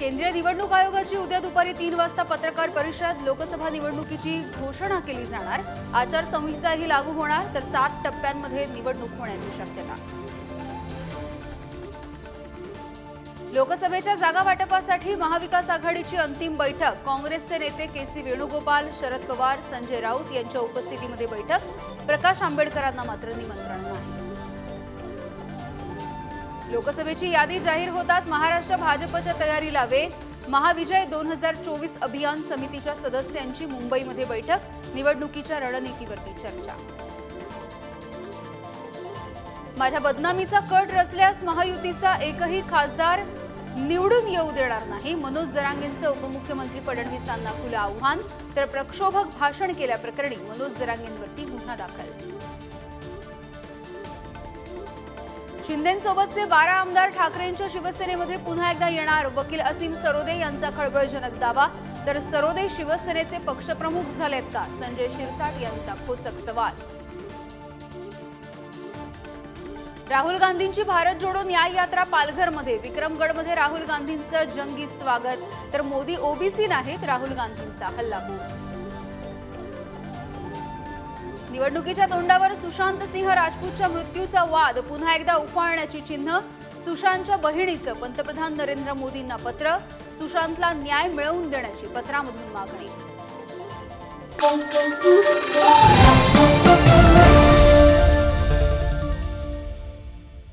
केंद्रीय निवडणूक आयोगाची उद्या दुपारी तीन वाजता पत्रकार परिषद लोकसभा निवडणुकीची घोषणा केली जाणार. आचारसंहिताही लागू होणार तर सात टप्प्यांमध्ये निवडणूक होण्याची शक्यता. लोकसभेच्या जागा वाटपासाठी महाविकास आघाडीची अंतिम बैठक. काँग्रेसचे नेते के सी वेणुगोपाल शरद पवार संजय राऊत यांच्या उपस्थितीमध्ये बैठक. प्रकाश आंबेडकरांना मात्र निमंत्रण नाही. लोकसभेची यादी जाहीर होताच महाराष्ट्र भाजपच्या तयारीला वेग. महाविजय दोन हजार चोवीस अभियान समितीच्या सदस्यांची मुंबईमध्ये बैठक. निवडणुकीच्या रणनीतीवरती चर्चा. माझ्या बदनामीचा कट रचल्यास महायुतीचा एकही खासदार निवडून येऊ देणार नाही. मनोज जरांगेंचं उपमुख्यमंत्री फडणवीसांना खुलं आव्हान. तर प्रक्षोभक भाषण केल्याप्रकरणी मनोज जरांगेंवरती गुन्हा दाखल. शिंदेसोबतचे बारा आमदार ठाकरेंच्या शिवसेनेमध्ये पुन्हा एकदा येणार वकील असीम सरोदे यांचा खळबळजनक दावा. तर सरोदे शिवसेनेचे पक्षप्रमुख झालेत का? संजय शिरसाट यांचा खोचक सवाल. राहुल गांधींची भारत जोडो न्याय यात्रा पालघरमध्ये. विक्रमगडमध्ये राहुल गांधींचं जंगी स्वागत. तर मोदी ओबीसी नाहीत राहुल गांधींचा हल्ला निवडणुकीच्या तोंडावर सुशांत सिंह राजपूतच्या मृत्यूचा वाद पुन्हा एकदा उफाळण्याची चिन्ह सुशांतच्या बहिणीचं पंतप्रधान नरेंद्र मोदींना पत्र सुशांतला न्याय मिळवून देण्याची पत्रामधून मागणी.